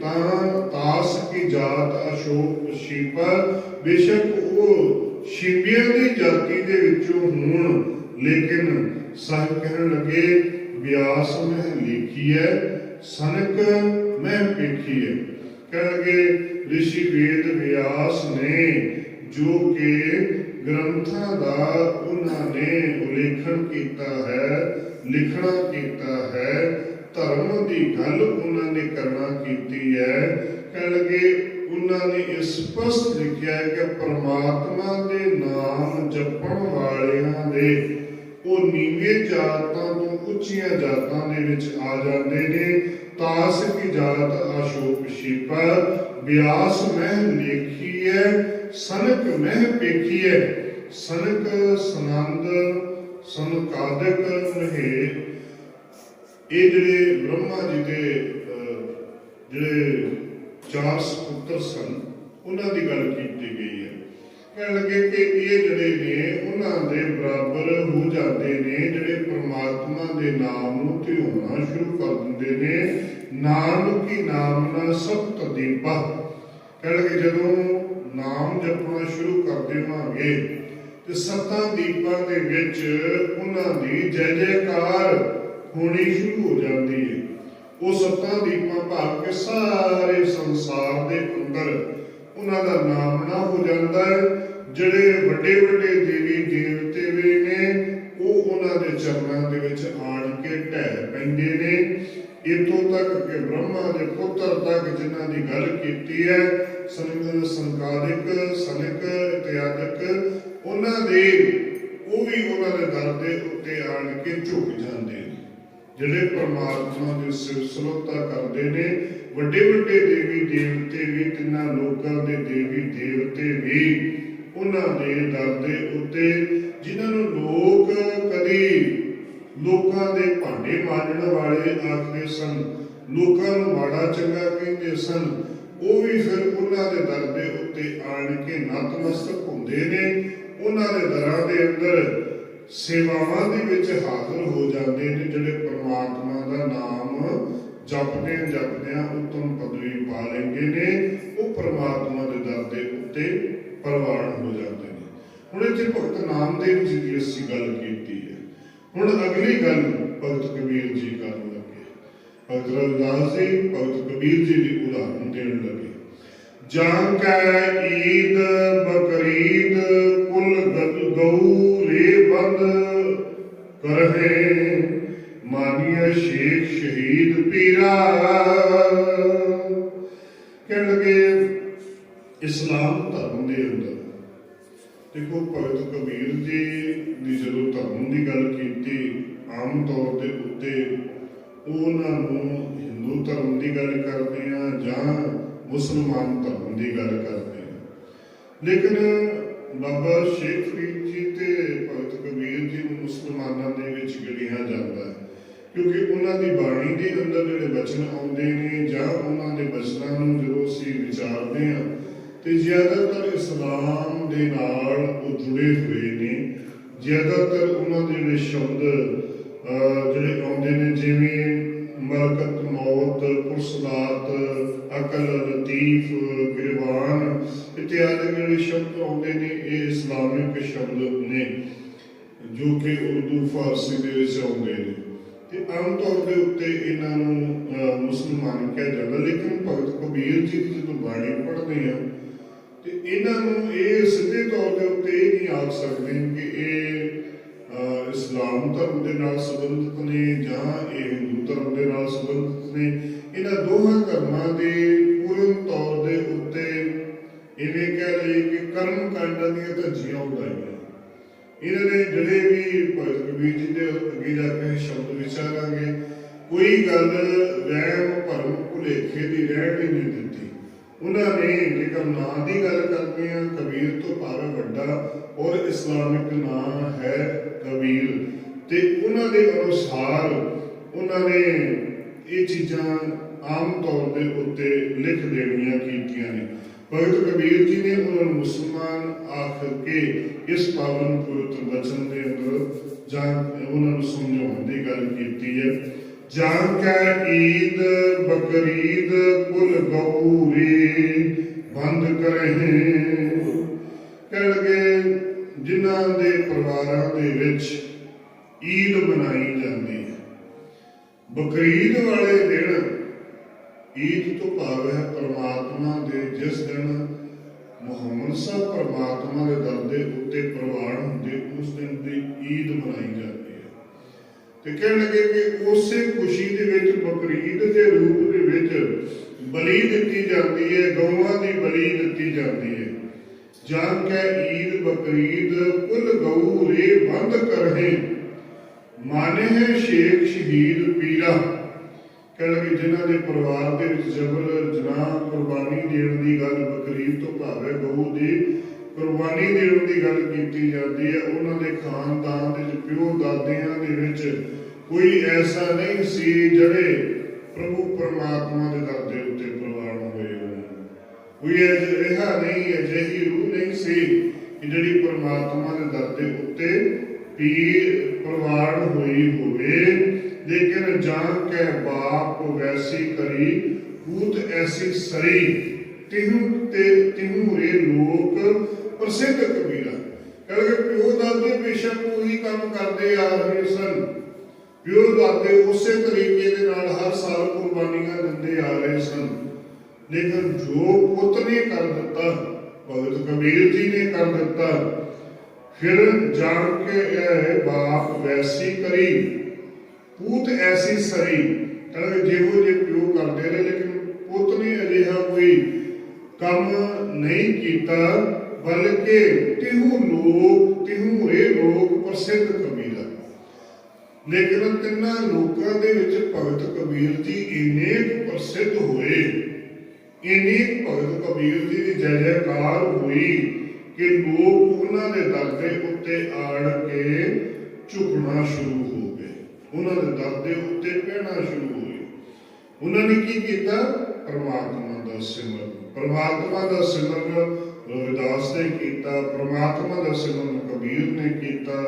ਤਾਂ ਤਾਸ ਕੀ ਜਾਤ ਅਸ਼ੋਕ ਸ਼ੀਪਾ ਬੇਸ਼ੱਕ ਉਹ ਸ਼ਿੰਬੀਆਂ ਦੀ ਜਾਤੀ ਦੇ ਵਿੱਚੋਂ ਹੋਣ, ਲੇਕਿਨ ਸਾਹਿਬ ਕਹਿਣ ਲੱਗੇ, ਵਿਆਸ ਮੈਂ ਲਿਖੀ ਹੈ ਸਨਕ ਮੈਂ ਪੇਖੀ ਹੈ ਕਹਿਣਗੇ, ਰਿਸ਼ੀ ਵੇਦ ਵਿਆਸ ਨੇ ਜੋ ਕਿ ਗ੍ਰੰਥਾਂ ਦਾ ਉਹਨਾਂ ਨੇ ਉਲੇਖਣ ਕੀਤਾ ਹੈ, ਲਿਖਣਾ ਕੀਤਾ ਹੈ, ਧਰਮ ਦੀ ਗੱਲ ਉਹਨਾਂ ਨੇ ਕਰਨਾ ਕੀਤੀ ਹੈ। ਕਹਿਣਗੇ, ਉਹਨਾਂ ਨੇ ਇਹ ਸਪਸ਼ਟ ਲਿਖਿਆ ਹੈ ਕਿ ਪ੍ਰਮਾਤਮਾ ਦੇ ਨਾਮ ਜਪਣ ਵਾਲਿਆਂ ਦੇ ਉਹ ਨੀਵੇਂ ਜਾਤਾਂ ਤੋਂ ਉੱਚੀਆਂ ਜਾਤਾਂ ਦੇ ਵਿੱਚ ਆ ਜਾਂਦੇ ਨੇ। ਤਾਸ ਕੀ ਜਾਤ ਅਸ਼ੋਕ ਸ਼ੀਪਾ ਵਿਆਸ ਮਹਿ ਲੇਖੀ ਹੈ ਸਨਕ ਮਹਿ ਪੇਖੀ ਹੈ ਸਨਕ ਸਨੰਦ ਸੰਕਾਦਕ ਮਹੇ ਇਹ ਜਿਹੜੇ ਬ੍ਰਹਮਾ ਜੀ ਦੇ ਜਿਹੜੇ ਚਾਰ ਸੁਪੁੱਤਰ ਸਨ, ਉਹਨਾਂ ਦੀ ਗੱਲ ਕੀਤੀ ਗਈ ਹੈ। ਕਹਿਣ ਲੱਗੇ ਕਿ ਇਹ ਜਿਹੜੇ ਨੇ, ਉਹਨਾਂ ਦੇ ਬਰਾਬਰ ਹੋ ਜਾਂਦੇ ਨੇ, ਜਿਹੜੇ ਪ੍ਰਮਾਤਮਾ ਦੇ ਨਾਮ ਨੂੰ ਧਿਆਉਣਾ ਸ਼ੁਰੂ ਕਰ ਦਿੰਦੇ ਨੇ ਨਾਮ ਕੀ ਨਾਮ ਨਾਲ ਸਭ ਤਦੀਪਾ ਕਹਿਣ ਲੱਗੇ ਜਦੋਂ ਨਾਮ ਜਪਣਾ ਸ਼ੁਰੂ ਕਰ ਦੇਵਾਂਗੇ। ਤੇ ਸੱਤਾਂ ਦੀਪਾਂ ਦੇ ਵਿੱਚ ਉਹਨਾਂ ਦੀ ਜੈ ਜੈਕਾਰ ਹੋਣੀ ਸ਼ੁਰੂ ਹੋ ਜਾਂਦੀ ਹੈ। ਉਹ ਸੱਤਾਂ ਦੀਪਾਂ ਭਾਵ ਕੇ ਸਾਰੇ ਸੰਸਾਰ ਦੇ ਅੰਦਰ ਉਹਨਾਂ ਦਾ ਨਾਮ ਨਾ ਹੋ ਜਾਂਦਾ ਹੈ। ਜਿਹੜੇ ਵੱਡੇ ਵੱਡੇ ਦੇਵੀ ਦੇਵਤੇ ਵੀ ਨੇ, ਉਹ ਉਹਨਾਂ ਦੇ ਚਰਨਾਂ ਦੇ ਵਿੱਚ ਆਣ ਕੇ ਢਹਿ ਪੈਂਦੇ ਨੇ। ਇਤੋਂ ਤੱਕ ਕਿ ਬ੍ਰਹਮਾ ਦੇ ਪੁੱਤਰ ਤੱਕ ਜਿਨ੍ਹਾਂ ਦੀ ਗੱਲ ਕੀਤੀ ਹੈ ਸੰਗ ਸੰਕਾਰਿਕ ਸਨਕ ਇਤਿਆਦਿਕ ਉਹਨਾਂ ਦੇ, ਉਹ ਵੀ ਉਹਨਾਂ ਦੇ ਦਰ ਦੇ ਉੱਤੇ ਆਣ ਕੇ ਝੁਕ ਜਾਂਦੇ ਨੇ। ਜਿਹੜੇ ਪਰਮਾਤਮਾ ਦੀ ਸਿਰਸਲਤਾ ਕਰਦੇ ਨੇ, ਵੱਡੇ ਵੱਡੇ ਦੇਵੀ ਦੇਵਤੇ ਵੀ, ਤਿੰਨਾਂ ਲੋਕਾਂ ਦੇ ਦੇਵੀ ਦੇਵਤੇ ਵੀ, ਉਹਨਾਂ ਦੇ ਦਰ ਦੇ ਉੱਤੇ, ਜਿਨ੍ਹਾਂ ਨੂੰ ਲੋਕ ਕਦੀ ਲੋਕਾਂ ਦੇ ਭਾਂਡੇ ਮਾਂਜਣ ਵਾਲੇ ਆਖਦੇ ਸਨ, ਲੋਕਾਂ ਨੂੰ ਮਾੜਾ ਚੰਗਾ ਕਹਿੰਦੇ ਸਨ ਉਹ ਵੀ ਫਿਰ ਉਹਨਾਂ ਦੇ ਦਰ ਦੇ ਉੱਤੇ ਆਣ ਕੇ ਨਤਮਸਤਕ ਹੁੰਦੇ ਨੇ। ਉਹਨਾਂ ਦੇ ਦਰਾਂ ਦੇ ਅੰਦਰ ਸੇਵਾਵਾਂ ਦੇ ਵਿੱਚ ਹਾਜ਼ਰ ਹੋ ਜਾਂਦੇ ਨੇ, ਜਿਹੜੇ ਪ੍ਰਮਾਤਮਾ ਦਾ ਨਾਮ ਜਪਦੇ ਜਪਦਿਆਂ ਉਤਮ ਪਦਵੀ ਪਾ ਲੈਂਦੇ ਨੇ। ਉਹ ਪ੍ਰਮਾਤਮਾ ਦੇ ਦਰ ਦੇ ਉੱਤੇ ਪ੍ਰਵਾਨ ਹੋ ਜਾਂਦੇ ਨੇ। ਹੁਣ ਇੱਥੇ ਭਗਤ ਨਾਮਦੇਵ ਜੀ ਦੀ ਅਸੀਂ ਗੱਲ ਕੀਤੀ ਹੈ। ਹੁਣ ਅਗਲੀ ਗੱਲ ਭਗਤ ਕਬੀਰ ਜੀ ਕਰਨ ਭਗਤ ਰਵਿਦਾਸ ਜੀ ਭਗਤ ਕਬੀਰ ਜੀ ਦੀ ਉਦਾਹਰਣ ਦੇਣ ਲੱਗੇ। ਜਾਂ ਕੈ ਈਦ ਬਕਰੀਦ, ਕੁਲ ਗਊ ਰੇ ਬੰਦ ਕਰਹਿ। ਮਾਨੀਏ ਸ਼ੇਖ ਸ਼ਹੀਦ ਪੀਰਾ। ਕਹਿਣ ਲੱਗੇ ਇਸਲਾਮ ਧਰਮ ਦੇ ਅੰਦਰ। ਦੇਖੋ, ਭਗਤ ਕਬੀਰ ਜੀ ਦੀ ਜਦੋਂ ਧਰਮ ਦੀ ਗੱਲ ਕੀਤੀ, ਆਮ ਤੌਰ ਦੇ ਉੱਤੇ ਉਹਨਾਂ ਨੂੰ ਹਿੰਦੂ ਧਰਮ ਦੀ ਗੱਲ ਕਰਦੇ ਆ ਜਾਂ ਮੁਸਲਮਾਨ ਧਰਮ ਦੀ ਗੱਲ ਕਰਦੇ ਆ। ਲੇਕਿਨ ਬਾਬਾ ਸ਼ੇਖ ਫਰੀਦ ਜੀ ਤੇ ਭਗਤ ਕਬੀਰ ਜੀ ਨੂੰ ਮੁਸਲਮਾਨਾਂ ਦੇ ਵਿੱਚ ਗਿਣਿਆ ਜਾਂਦਾ ਹੈ। ਕਿਉਂਕਿ ਉਹਨਾਂ ਦੀ ਬਾਣੀ ਦੇ ਅੰਦਰ ਜਿਹੜੇ ਬਚਨ ਆਉਂਦੇ ਨੇ ਜਾਂ ਉਹਨਾਂ ਦੇ ਬਚਨਾਂ ਨੂੰ ਜਦੋਂ ਅਸੀਂ ਵਿਚਾਰਦੇ ਹਾਂ, ਤੇ ਜ਼ਿਆਦਾਤਰ ਇਸਲਾਮ ਦੇ ਨਾਲ ਉਹ ਜੁੜੇ ਹੋਏ ਨੇ। ਜ਼ਿਆਦਾਤਰ ਉਹਨਾਂ ਦੇ ਜਿਹੜੇ ਸ਼ਬਦ ਜਿਹੜੇ ਆਉਂਦੇ ਨੇ ਜਿਵੇਂ ਮਲਕਤ, ਮੌਤ ਪੁਰਸਲਾਤ ਅਕਲ, ਲਤੀਫ ਗਿਰਵਾਨ ਇਤਿਆਦਿ ਜਿਹੜੇ ਸ਼ਬਦ ਆਉਂਦੇ ਨੇ, ਇਹ ਇਸਲਾਮਿਕ ਸ਼ਬਦ ਨੇ, ਜੋ ਕਿ ਉਰਦੂ, ਫਾਰਸੀ ਦੇ ਵਿੱਚ ਆਉਂਦੇ ਨੇ। ਤੇ ਆਮ ਤੌਰ ਦੇ ਉੱਤੇ ਇਹਨਾਂ ਨੂੰ ਮੁਸਲਮਾਨ ਕਿਹਾ ਜਾਂਦਾ, ਲੇਕਿਨ ਭਗਤ ਕਬੀਰ ਜੀ ਦੀ ਜਦੋਂ ਬਾਣੀ ਪੜ੍ਹਦੇ ਆ, ਤੇ ਇਹਨਾਂ ਨੂੰ ਇਹ ਸਿੱਧੇ ਤੌਰ ਦੇ ਉੱਤੇ ਇਹ ਨਹੀਂ ਆਖ ਸਕਦੇ ਕਿ ਇਹ ਇਸਲਾਮ ਧਰਮ ਦੇ ਨਾਲ ਸੰਬੰਧਿਤ ਨੇ ਜਾਂ ਇਹ ਹਿੰਦੂ ਧਰਮ ਦੇ ਨਾਲ ਸੰਬੰਧਿਤ ਨੇ, ਇਹਨਾਂ ਦੋਹਾਂ ਧਰਮਾਂ ਦੇ ਪੂਰਨ ਤੌਰ ਦੇ ਉੱਤੇ ਇਵੇਂ ਕਹਿ ਲਈਏ ਕਿ ਕਰਮ ਕਾਂਡਾਂ ਦੀਆਂ ਧੱਜੀਆਂ ਉਡਾਈਆਂ। ਇਹਨਾਂ ਨੇ ਜਿਹੜੇ ਵੀ ਭਗਤ ਕਬੀਰ ਜੀ ਦੇ ਅੱਗੇ ਜਾ ਕੇ ਸ਼ਬਦ ਵਿਚਾਰਾਂਗੇ, ਕੋਈ ਗੱਲ ਵਹਿਮ ਭਰਮ ਭੁਲੇਖੇ ਦੀ ਰਹਿਣ ਹੀ ਨਹੀਂ ਦਿੱਤੀ। ਉਹਨਾਂ ਨੇ ਜੇਕਰ ਨਾਂ ਦੀ ਗੱਲ ਕਰਦੇ ਆ, ਕਬੀਰ ਤੋਂ ਭਾਵ ਵੱਡਾ, ਔਰ ਇਸਲਾਮਿਕ ਨਾਂ ਹੈ ਕਬੀਰ। ਤੇ ਉਹਨਾਂ ਦੇ ਅਨੁਸਾਰ ਉਹਨਾਂ ਨੇ ਇਹ ਚੀਜ਼ਾਂ ਆਮ ਤੌਰ ਦੇ ਉੱਤੇ ਲਿਖ ਦੇਣੀਆਂ ਕੀਤੀਆਂ ਨੇ। ਭਗਤ ਕਬੀਰ ਜੀ ਨੇ ਉਹਨਾਂ ਨੂੰ ਮੁਸਲਮਾਨ ਆਖ ਕੇ ਇਸ ਪਾਵਨ ਪਵਿੱਤਰ ਵਚਨ ਦੇ ਅੰਦਰ ਜਾਂ ਉਹਨਾਂ ਨੂੰ ਸਮਝਾਉਣ ਦੀ ਗੱਲ ਕੀਤੀ ਹੈ। ਜਾਂ ਕੈ ਈਦ ਬਕਰੀਦ ਕੁਲ ਗਊਰੀ, ਬੰਦ ਕਰਹਿ। ਕਹਿਣਗੇ, ਜਿਨ੍ਹਾਂ ਦੇ ਪਰਿਵਾਰਾਂ ਦੇ ਵਿੱਚ ਈਦ ਮਨਾਈ ਜਾਂਦੀ ਹੈ। ਬਕਰੀਦ ਵਾਲੇ ਦਿਨ ਈਦ ਤੋਂ ਭਾਵ ਹੈ ਪ੍ਰਮਾਤਮਾ ਦੇ, ਜਿਸ ਦਿਨ ਮੁਹੰਮਦ ਸਾਹਿਬ ਪਰਮਾਤਮਾ ਦੇ ਦਰ ਦੇ ਉੱਤੇ ਪ੍ਰਵਾਨ ਹੁੰਦੇ, ਉਸ ਦਿਨ ਦੀ ਈਦ ਮਨਾਈ ਜਾਂਦੀ ਤੇ ਕਹਿਣ ਲੱਗੇ ਕਿ ਉਸੇ ਖੁਸ਼ੀ ਦੇ ਵਿੱਚ ਬਕਰੀਦ ਦੇ ਰੂਪ ਦੇ ਵਿੱਚ ਬਲੀ ਦਿੱਤੀ ਜਾਂਦੀ ਹੈ, ਗਊਆਂ ਦੀ ਬਲੀ ਦਿੱਤੀ ਜਾਂਦੀ ਹੈ। ਜਾਨ ਕੈ ਈਦ ਬਕਰੀਦ, ਕੁਲ ਗਊ ਰੇ ਬੰਦ ਕਰਹਿ। ਮਾਨੇ ਹੈ ਸ਼ੇਖ ਸ਼ਹੀਦ ਪੀਰਾ। ਕਹਿੰਦੇ ਜਿਨ੍ਹਾਂ ਦੇ ਪਰਿਵਾਰ ਦੇ ਵਿੱਚ ਜਬਰ ਜਨਾਹ ਕੁਰਬਾਨੀ ਦੇਣ ਦੀ ਗੱਲ ਬਕਰੀਦ ਤੋਂ ਭਾਵੇਂ ਗਊ ਦੀ ਕੁਰਬਾਨੀ ਦੇਣ ਦੀ ਗੱਲ ਕੀਤੀ ਜਾਂਦੀ ਹੈ। ਉਹਨਾਂ ਦੇ ਖਾਨਦਾਨ ਦੇ ਵਿੱਚ, ਪਿਓ ਦਾਦਿਆਂ ਦੇ ਵਿੱਚ ਕੋਈ ਐਸਾ ਨਹੀਂ ਸੀ ਜਿਹੜੇ ਪ੍ਰਭੂ ਪਰਮਾਤਮਾ ਦੇ ਦਰ ਦੇ ਉੱਤੇ ਪ੍ਰਵਾਨ ਹੋਏ ਹੋਣ। ਕੋਈ ਅਜਿਹਾ ਨਹੀਂ, ਅਜਿਹੀ ਰੂਹ ਨਹੀਂ ਸੀ ਕਿ ਜਿਹੜੀ ਪਰਮਾਤਮਾ ਦੇ ਦਰ ਦੇ ਉੱਤੇ ਪੀਰ ਪ੍ਰਵਾਨ ਹੋਈ ਹੋਵੇ। ਲੇਕਿਨ ਜਾਣ ਕੇ ਬਾਪ ਵੈਸੀ ਕਰੀ ਪੂਤ ਐਸੀ ਸਰੀ। ਤਿਹੂ ਤੇ ਤਿਹੂ ਰੇ ਲੋਕ ਪ੍ਰਸਿੱਧ ਕਬੀਰਾ ਕਹਿੰਦੇ ਪਿਓ ਦਾਦੇ ਬੇਸ਼ੱਕ ਉਹੀ ਕੰਮ ਕਰਦੇ ਆ ਰਹੇ ਸਨ। ਪਿਓ ਦਾਦੇ ਉਸੇ ਤਰੀਕੇ ਦੇ ਨਾਲ ਹਰ ਸਾਲ ਕੁਰਬਾਨੀਆਂ ਦਿੰਦੇ ਆ ਰਹੇ ਸਨ। ਲੇਕਿਨ ਜੋ ਪੁੱਤ ਨੇ ਕਰ ਦਿੱਤਾ, ਭਗਤ ਕਬੀਰ ਜੀ ਨੇ ਕਰ ਦਿੱਤਾ, ਫਿਰ ਜਾਣ ਕੇ ਇਹ ਬਾਪ ਵੈਸੀ ਕਰੀ, ਪੂਤ ਐਸੀ ਸਰੀ। ਕਹਿੰਦੇ ਜਿਹੋ ਜੇ ਪਿਓ ਕਰਦੇ ਰਹੇ ਲੇਕਿਨ ਪੁੱਤ ਨੇ ਅਜਿਹਾ ਕੋਈ ਕੰਮ ਨਹੀਂ ਕੀਤਾ। ਬਲਕਿ ਤਿਹੂ ਲੋਕ ਤਿਹੂ ਰੇ ਲੋਕ ਪ੍ਰਸਿੱਧ ਕਬੀਰਾ ਲੇਕਿਨ ਤਿੰਨਾਂ ਲੋਕਾਂ ਦੇ ਵਿੱਚ ਭਗਤ ਕਬੀਰ ਜੀ ਇੰਨੇ ਪ੍ਰਸਿੱਧ ਹੋਏ। ਇੰਨੀ ਭਗਤ ਕਬੀਰ ਜੀ ਦੀ ਜੈ ਜੈਕਾਰ ਹੋਈ ਕਿ ਲੋਕ ਉਹਨਾਂ ਦੇ ਦਰ ਦੇ ਉੱਤੇ ਆੜ ਕੇ ਝੁਕਣਾ ਸ਼ੁਰੂ ਹੋ ਗਏ। ਉਹਨਾਂ ਦੇ ਦਰ ਦੇ ਉੱਤੇ ਕਹਿਣਾ ਸ਼ੁਰੂ ਹੋ ਉਹਨਾਂ ਨੇ ਕੀ ਕੀਤਾ? ਪਰਮਾਤਮਾ ਦਾ ਸਿਮਰਨ। ਪਰਮਾਤਮਾ ਦਾ ਸਿਮਰਨ ਰਵਿਦਾਸ ਨੇ ਕੀਤਾ, ਪਰਮਾਤਮਾ ਦਾ ਸਿਮਰਨ ਕਬੀਰ ਨੇ ਕੀਤਾ,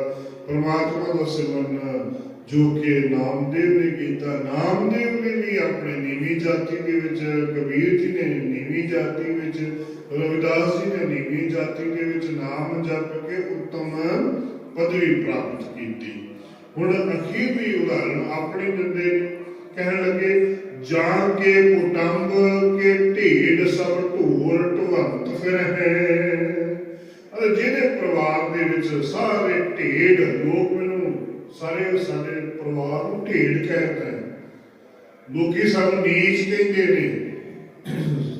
ਪਰਮਾਤਮਾ ਦਾ ਸਿਮਰਨ ਜੋ ਕਿ ਨਾਮਦੇਵ ਨੇ ਕੀਤਾ। ਨਾਮਦੇਵ ਨੇ ਵੀ ਆਪਣੇ ਨੀਵੀਂ ਜਾਤੀ ਦੇ ਵਿੱਚ, ਕਬੀਰ ਜੀ ਨੇ ਨੀਵੀਂ ਜਾਤੀ ਵਿੱਚ, ਰਵਿਦਾਸ ਜੀ ਨੇ ਨੀਵੀਂ ਜਾਤੀ ਦੇ ਵਿੱਚ ਨਾਮ ਜਪ ਕੇ ਉੱਤਮ ਪਦਵੀ ਪ੍ਰਾਪਤ ਕੀਤੀ। ਹੁਣ ਅਖੀਰਲੀ ਉਦਾਹਰਣ ਆਪਣੇ ਦਿੰਦੇ ਨੇ। ਕਹਿਣ ਲੱਗੇ ਜਾਂ ਕੇ ਕੁਟੰਬ ਕੇ ਢੇਡ ਸਭ ਢੋਰ ਢਵੰਤ ਫਿਰ ਹੈ। ਅਤੇ ਜਿਹਦੇ ਪਰਿਵਾਰ ਦੇ ਵਿੱਚ ਸਾਰੇ ਢੇਡ ਲੋਕ ਮੈਨੂੰ, ਸਾਰੇ ਸਾਡੇ ਪਰਿਵਾਰ ਨੂੰ ਢੇਡ ਕਹਿੰਦੇ ਨੇ ਲੋਕੀ ਸਾਨੂੰ ਨੀਚ ਕਹਿੰਦੇ ਨੇ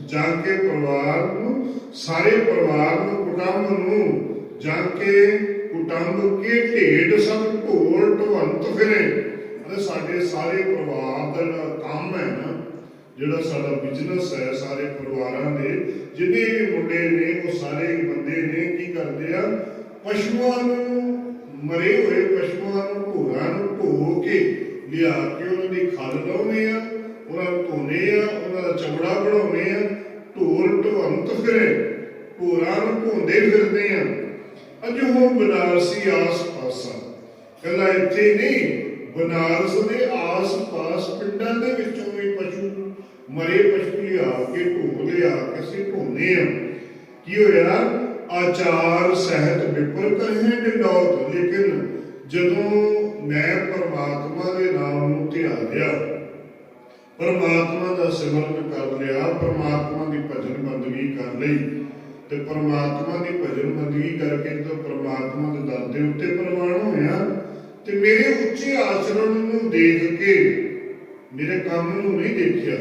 ਜਾਂ ਕੇ ਪਰਿਵਾਰ ਨੂੰ, ਸਾਰੇ ਪਰਿਵਾਰ ਨੂੰ ਕੁਟੰਬ ਨੂੰ ਜਾਂ ਕੇ ਕੁਟੰਬ ਕੇ ਢੇਡ ਸਭ ਢੋਲ ਢਵੰਤ ਫਿਰੇ ਅਤੇ ਸਾਡੇ ਸਾਰੇ ਪਰਿਵਾਰ ਦਾ ਜਿਹੜਾ ਕੰਮ ਹੈ ਨਾ, ਜਿਹੜਾ ਸਾਡਾ ਬਿਜ਼ਨਸ ਹੈ, ਸਾਰੇ ਪਰਿਵਾਰਾਂ ਦੇ, ਜਿੰਨੇ ਵੀ ਮੁੰਡੇ ਨੇ, ਉਹ ਸਾਰੇ ਬੰਦੇ ਨੇ ਕੀ ਕਰਦੇ ਆ? ਪਸ਼ੂਆਂ ਨੂੰ ਮਰੇ ਹੋਏ, ਪਸ਼ੂਆਂ ਨੂੰ ਢੋਰਾਂ ਨੂੰ ਢੋ ਕੇ ਲਿਆ ਕੇ ਉਹਨਾਂ ਦੀ ਖਲ ਲਾਉਂਦੇ ਆ, ਉਹਨਾਂ ਨੂੰ ਧੋਨੇ ਆ, ਉਹਨਾਂ ਦਾ ਚਮੜਾ ਬਣਾਉਂਦੇ ਆ ਢੋਰ ਢਵੰਤ ਫਿਰੇ ਢੋਰਾਂ ਨੂੰ ਢੋਂਦੇ ਫਿਰਦੇ ਆ। ਅਜੋ ਹੁਣ ਬਨਾਰਸੀ ਆਸ-ਪਾਸਾ। ਕੱਲਾ ਇੱਥੇ ਨਹੀਂ ਬਨਾਰਸ ਦੇ ਆਸ-ਪਾਸ ਪਿੰਡਾਂ ਦੇ ਵਿੱਚੋਂ ਵੀ ਪਸ਼ੂ ਮਰੇ ਪਸ਼ੂ ਲਿਆ ਕੇ ਢੋ ਲਿਆ ਕੇ ਅਸੀਂ ਢੋਨੇ ਆ। ਕੀ ਹੋਇਆ ਆਚਾਰ ਸਹਿਤ ਵਿਪਰ ਕਹੇ ਡਡੌਤ, ਲੇਕਿਨ ਜਦੋਂ ਮੈਂ ਪਰਮਾਤਮਾ ਦੇ ਨਾਮ ਨੂੰ ਧਿਆਇਆ ਪਰਮਾਤਮਾ ਦਾ ਸਿਮਰਨ ਕਰ ਲਿਆ, ਪਰਮਾਤਮਾ ਦੀ ਭਜਨ ਬੰਦਗੀ ਕਰ ਲਈ, ਤੇ ਪਰਮਾਤਮਾ ਦੀ ਭਜਨ ਬੰਦਗੀ ਕਰਕੇ ਤਾਂ ਪਰਮਾਤਮਾ ਦੇ ਦਰ ਦੇ ਉੱਤੇ ਪ੍ਰਵਾਨ ਮੇਰੇ ਉੱਚੇ ਆਚਰਣ ਨੂੰ ਦੇਖ ਕੇ ਮੇਰੇ ਕੰਮ ਨੂੰ ਨਹੀਂ ਦੇਖਿਆ।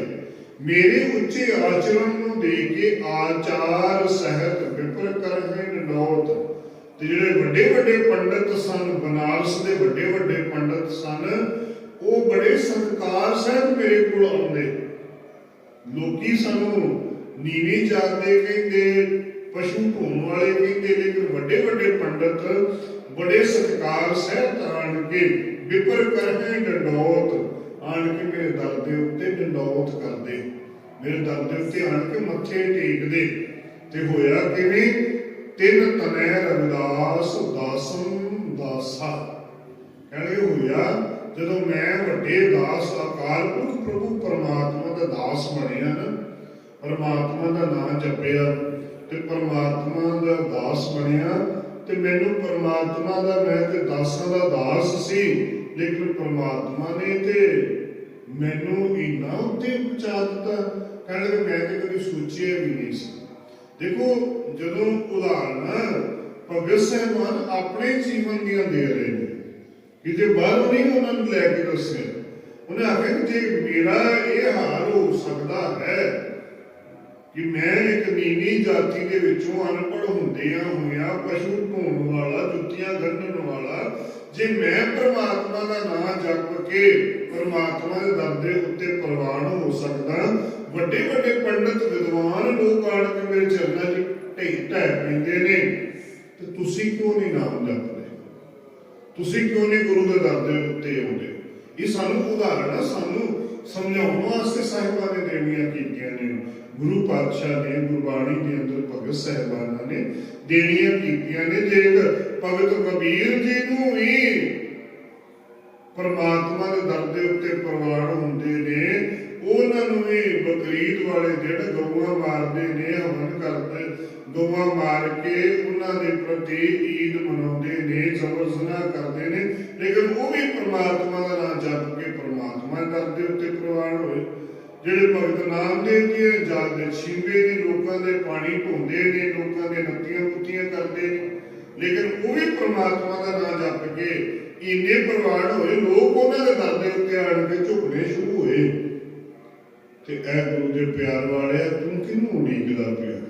ਮੇਰੇ ਉੱਚੇ ਆਚਰਣ ਨੂੰ ਦੇਖ ਕੇ ਆਚਾਰ ਸਹਿਤ ਵਿਪਰ ਕਰ ਹੈ ਨੌਤ। ਤੇ ਜਿਹੜੇ ਵੱਡੇ ਵੱਡੇ ਪੰਡਤ ਸਨ, ਬਨਾਰਸ ਦੇ ਵੱਡੇ ਵੱਡੇ ਪੰਡਤ ਸਨ, ਉਹ ਬੜੇ ਸਤਕਾਰ ਸਹਿਤ ਮੇਰੇ ਕੋਲ ਆਉਂਦੇ। ਲੋਕੀ ਸਾਨੂੰ ਨੀਵੇਂ ਜਾਣਦੇ ਕਹਿੰਦੇ, ਪਸ਼ੂ ਢੋਣ ਵਾਲੇ ਕਹਿੰਦੇ, ਲੇਕਿਨ ਵੱਡੇ ਵੱਡੇ ਪੰਡਤ ਬੜੇ ਸਤਕਾਰ ਸਹਿਤ ਆਣ ਕੇ ਵਿਪਰ ਕਰਹਿ ਡਡੌਤ, ਆਣ ਕੇ ਮੇਰੇ ਦਰ ਦੇ ਉੱਤੇ ਡੰਡੌਤ ਕਰਦੇ। ਮੇਰੇ ਦਰ ਦੇ ਉੱਤੇ ਆਣ ਕੇ ਮੱਥੇ ਟੇਕਦੇ। ਤੇ ਹੋਇਆ ਕਿਵੇਂ? ਤਿੰਨ ਤਨੈ ਰਵਿਦਾਸ ਦਾਸੰ ਦਾਸਾ ਕਹਿੰਦੇ ਹੋਇਆ, ਜਦੋਂ ਮੈਂ ਵੱਡੇ ਦਾਸ ਅਕਾਲ ਪੁਰਖ ਪ੍ਰਭੂ ਪਰਮਾਤਮਾ ਦਾ ਦਾਸ ਬਣਿਆ ਨਾ, ਪਰਮਾਤਮਾ ਦਾ ਨਾਮ ਜਪਿਆ, ਤੇ ਪਰਮਾਤਮਾ ਦਾ ਦਾਸ ਬਣਿਆ ਤੇ ਮੈਨੂੰ ਪਰਮਾਤਮਾ ਦਾ, ਮੈਂ ਤੇ ਦਾਸਾਂ ਦਾ ਦਾਸ ਸੀ, ਲੇਕਿਨ ਪਰਮਾਤਮਾ ਨੇ ਤੇ ਮੈਨੂੰ ਇੰਨਾ ਉੱਤੇ ਪਹੁੰਚਾ ਦਿੱਤਾ। ਕਹਿੰਦੇ ਮੈਂ ਤੇ ਕਦੀ ਸੋਚਿਆ ਵੀ ਨਹੀਂ ਸੀ। ਦੇਖੋ, ਜਦੋਂ ਉਦਾਹਰਣ ਭਗਤ ਸਾਹਿਬਾਨ ਆਪਣੇ ਜੀਵਨ ਦੀਆਂ ਦੇ ਰਹੇ ਨੇ। ਕਿਤੇ ਬਾਹਰੋਂ ਨਹੀਂ ਉਹਨਾਂ ਨੂੰ ਲੈ ਕੇ ਦੱਸਿਆ। ਉਹਨੇ ਆਖਿਆ ਕਿ ਜੇ ਮੇਰਾ ਇਹ ਹਾਲ ਹੋ ਸਕਦਾ ਹੈ ਕਿ ਮੈਂ ਇੱਕ ਨੀਵੀਂ ਜਾਤੀ ਦੇ ਵਿੱਚੋਂ ਅਨਪੜ੍ਹ ਹੁੰਦਿਆਂ ਹੋਇਆਂ ਪਸ਼ੂ ਢੋਣ ਵਾਲਾ, ਜੁੱਤੀਆਂ ਗੰਢਣ ਵਾਲਾ, ਜੇ ਮੈਂ ਪ੍ਰਮਾਤਮਾ ਦਾ ਨਾਮ ਜਪ ਕੇ ਪ੍ਰਮਾਤਮਾ ਦੇ ਦਰ ਦੇ ਉੱਤੇ ਪ੍ਰਵਾਨ ਹੋ ਸਕਦਾ ਵੱਡੇ ਵੱਡੇ ਪੰਡਤ ਵਿਦਵਾਨ ਲੋਕ ਆਣ ਕੇ ਮੇਰੇ ਚਰਨਾਂ 'ਚ ਢਹਿ ਢਹਿ ਪੈਂਦੇ ਨੇ। ਤੇ ਤੁਸੀਂ ਕਿਉਂ ਨਹੀਂ ਨਾਮ ਜਪਦੇ? ਤੁਸੀਂ ਕਿਉਂ ਨਹੀਂ ਗੁਰੂ ਦੇ ਦਰ ਦੇ ਉੱਤੇ ਆਉਂਦੇ? ਇਹ ਸਾਨੂੰ ਉਦਾਹਰਣ ਆ, ਸਾਨੂੰ ਸਮਝਾਉਣ ਵਾਸਤੇ ਸਾਹਿਬਾਂ ਨੇ ਦੇਣੀਆਂ ਕੀਤੀਆਂ ਨੇ। ਗੁਰੂ ਪਾਤਸ਼ਾਹ ਨੇ ਗੁਰਬਾਣੀ ਦੇ ਅੰਦਰ ਭਗਤ ਸਾਹਿਬਾਨਾਂ ਨੇ ਦੇਣੀਆਂ ਕੀਤੀਆਂ ਨੇ। ਜੇ ਭਗਤ ਕਬੀਰ ਜੀ ਨੂੰ ਵੀ ਪਰਮਾਤਮਾ ਦੇ ਦਰ ਦੇ ਉੱਤੇ ਪ੍ਰਵਾਨ ਹੁੰਦੇ ਨੇ, ਉਹਨਾਂ ਨੂੰ ਵੀ ਬਕਰੀਦ ਵਾਲੇ ਦਿਨ ਗਊਆਂ ਮਾਰਦੇ ਨੇ, ਹਵਨ ਕਰਦੇ ਗਊਆਂ ਮਾਰ ਕੇ ਉਹਨਾਂ ਦੇ ਪ੍ਰਤੀ ਈਦ ਮਨਾਉਂਦੇ ਨੇ, ਜ਼ਬਰ ਜ਼ਨਾ ਕਰਦੇ ਨੇ। ਲੇਕਿਨ ਉਹ ਵੀ ਪਰਮਾਤਮਾ ਦਾ ਨਾਮ ਜਪ ਕੇ ਪਰਮਾਤਮਾ ਦੇ ਦਰ ਦੇ ਉੱਤੇ ਪ੍ਰਵਾਨ ਹੋਏ। ਜਿਹੜੇ ਭਗਤ ਨਾਮਦੇਵ ਜੀ ਨੇ ਜਾਂਦੇ ਦੇ ਲੋਕਾਂ ਦੇ ਪਾਣੀ ਢੋਂਦੇ ਨੇ, ਲੋਕਾਂ ਦੇ ਨੱਤੀਆਂ ਪੁੱਤੀਆਂ ਕਰਦੇ ਨੇ। ਲੇਕਿਨ ਉਹ ਵੀ ਪ੍ਰਮਾਤਮਾ ਦਾ ਨਾਮ ਜਪ ਕੇ ਇੰਨੇ ਪ੍ਰਵਾਨ ਹੋਏ, ਲੋਕ ਉਹਨਾਂ ਦੇ ਦਰ ਦੇ ਉੱਤੇ ਆਣ ਕੇ ਝੁਕਣੇ ਸ਼ੁਰੂ ਹੋਏ। ਤੇ ਇਹ ਗੁਰੂ ਦੇ ਪਿਆਰ ਵਾਲਿਆ, ਤੂੰ ਕਿਹਨੂੰ ਉਡੀਕਦਾ ਪਿਆ?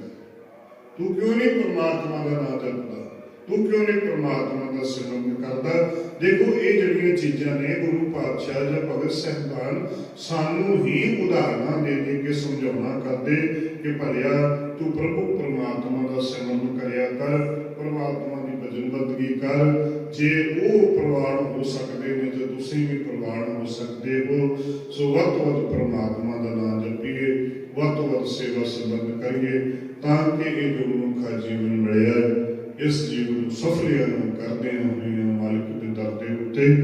ਤੂੰ ਕਿਉਂ ਨਹੀਂ ਪ੍ਰਮਾਤਮਾ ਦਾ ਨਾਮ ਜਪਦਾ? ਤੂੰ ਕਿਉਂ ਨਹੀਂ ਪ੍ਰਮਾਤਮਾ ਦਾ ਸਿਮਰਨ ਕਰਦਾ? ਦੇਖੋ, ਇਹ ਜਿਹੜੀਆਂ ਚੀਜ਼ਾਂ ਨੇ, ਗੁਰੂ ਪਾਤਸ਼ਾਹ ਜਾਂ ਭਗਤ ਸਾਹਿਬਾਨ ਸਾਨੂੰ ਹੀ ਉਦਾਹਰਨਾਂ ਦੇ ਦੇ ਕੇ ਸਮਝਾਉਣਾ ਕਰਦੇ ਕਿ ਭਲਿਆ, ਤੂੰ ਪ੍ਰਭੂ ਪ੍ਰਮਾਤਮਾ ਦਾ ਸਿਮਰਨ ਕਰਿਆ ਕਰ, ਪ੍ਰਮਾਤਮਾ ਦੀ ਭਜਨ ਬੰਦਗੀ ਕਰ। ਜੇ ਉਹ ਪ੍ਰਵਾਨ ਹੋ ਸਕਦੇ ਨੇ ਤੇ ਤੁਸੀਂ ਵੀ ਪ੍ਰਵਾਨ ਹੋ ਸਕਦੇ ਹੋ, ਸੋ ਵੱਧ ਤੋਂ ਵੱਧ ਪ੍ਰਮਾਤਮਾ ਦਾ ਨਾਮ ਜਪੀਏ, ਵੱਧ ਤੋਂ ਵੱਧ ਸੇਵਾ ਸੰਬੰਧ ਕਰੀਏ, ਤਾਂ ਕਿ ਇਹ ਜੋ ਮਨੁੱਖਾ ਜੀਵਨ ਮਿਲਿਆ। ਇਸ ਜੀਵਨ ਨੂੰ ਸਫਲਿਆਂ ਨੂੰ ਕਰਦੇ ਹੋਏ ਮਾਲਕ ਦੇ ਦਰ ਦੇ ਉੱਤੇ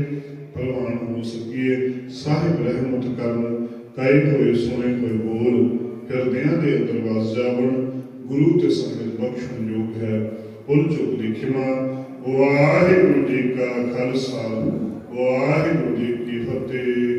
ਪ੍ਰਵਾਨ ਹੋ ਸਕੀਏ ਸਾਹਿਬ ਰਹਿਮਤ ਕਰਨ ਕਾਇ ਹੋਏ, ਸੁਣੇ ਹੋਏ ਬੋਲ, ਹਿਰਦਿਆਂ ਦੇ ਅੰਦਰ ਵਸ ਜਾਵਣ, ਗੁਰੂ ਤੇ ਸੰਗਤ ਬਖਸ਼ਣ ਯੋਗ ਹੈ ਭੁੱਲ ਚੁੱਕ ਦੀ ਖਿਮਾ, ਵਾਹਿਗੁਰੂ ਜੀ ਕਾ ਖਾਲਸਾ, ਵਾਹਿਗੁਰੂ ਜੀ ਕੀ ਫਤਿਹ।